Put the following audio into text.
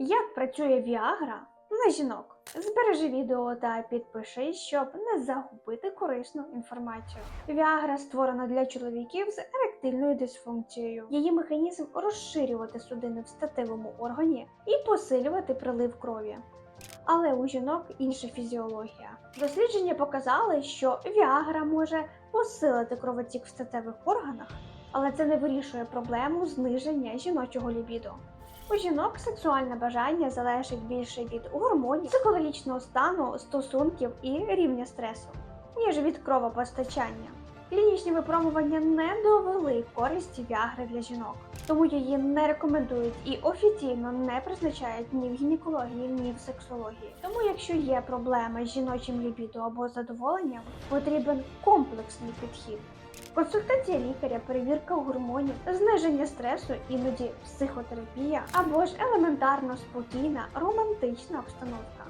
Як працює Віагра на жінок? Збережи відео та підпишись, щоб не загубити корисну інформацію. Віагра створена для чоловіків з еректильною дисфункцією. Її механізм розширювати судини в статевому органі і посилювати прилив крові. Але у жінок інша фізіологія. Дослідження показали, що Віагра може посилити кровотік в статевих органах, але це не вирішує проблему зниження жіночого лібіду. У жінок сексуальне бажання залежить більше від гормонів, психологічного стану, стосунків і рівня стресу, ніж від кровопостачання. Клінічні випробування не довели користі Віагри для жінок, тому її не рекомендують і офіційно не призначають ні в гінекології, ні в сексології. Тому, якщо є проблеми з жіночим лібідо або задоволенням, потрібен комплексний підхід. Консультація лікаря, перевірка гормонів, зниження стресу, іноді психотерапія або ж елементарно спокійна романтична обстановка.